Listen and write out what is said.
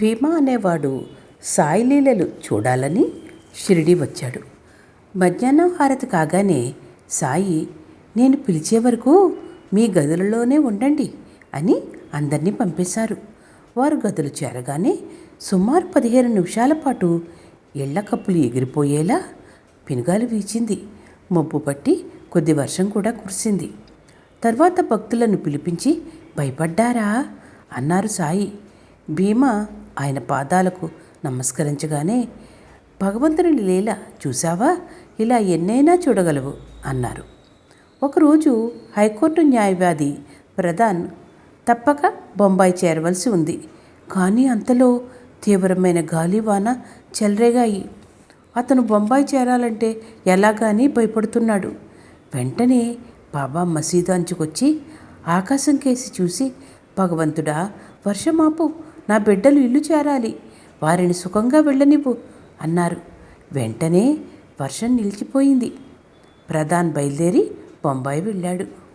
భీమా అనేవాడు సాయిలీలలు చూడాలని షిరిడి వచ్చాడు. మధ్యాహ్నం హారతి కాగానే సాయి నేను పిలిచే వరకు మీ గదులలోనే ఉండండి అని అందరినీ పంపేశారు. వారు గదులు చేరగానే సుమారు పదిహేను నిమిషాల పాటు ఇళ్ళ కప్పులు ఎగిరిపోయేలా పినుగాలు వీచింది. మబ్బు పట్టి కొద్ది వర్షం కూడా కురిసింది. తర్వాత భక్తులను పిలిపించి భయపడ్డారా? అన్నారు సాయి. భీమా ఆయన పాదాలకు నమస్కరించగానే భగవంతుని లీల చూశావా? ఇలా ఎన్నైనా చూడగలవు అన్నారు. ఒకరోజు హైకోర్టు న్యాయవాది ప్రధాన్ తప్పక బొంబాయి చేరవలసి ఉంది. కానీ అంతలో తీవ్రమైన గాలివాన చెలరేగాయి. అతను బొంబాయి చేరాలంటే ఎలాగాని భయపడుతున్నాడు. వెంటనే బాబా మసీదు అంచుకొచ్చి ఆకాశం కేసి చూసి భగవంతుడా వర్షమాపు నా బిడ్డలు ఇల్లు చేరాలి. వారిని సుఖంగా వెళ్ళనివ్వు అన్నారు. వెంటనే వర్షం నిలిచిపోయింది. ప్రధాన్ బయలుదేరి బొంబాయి వెళ్ళాడు.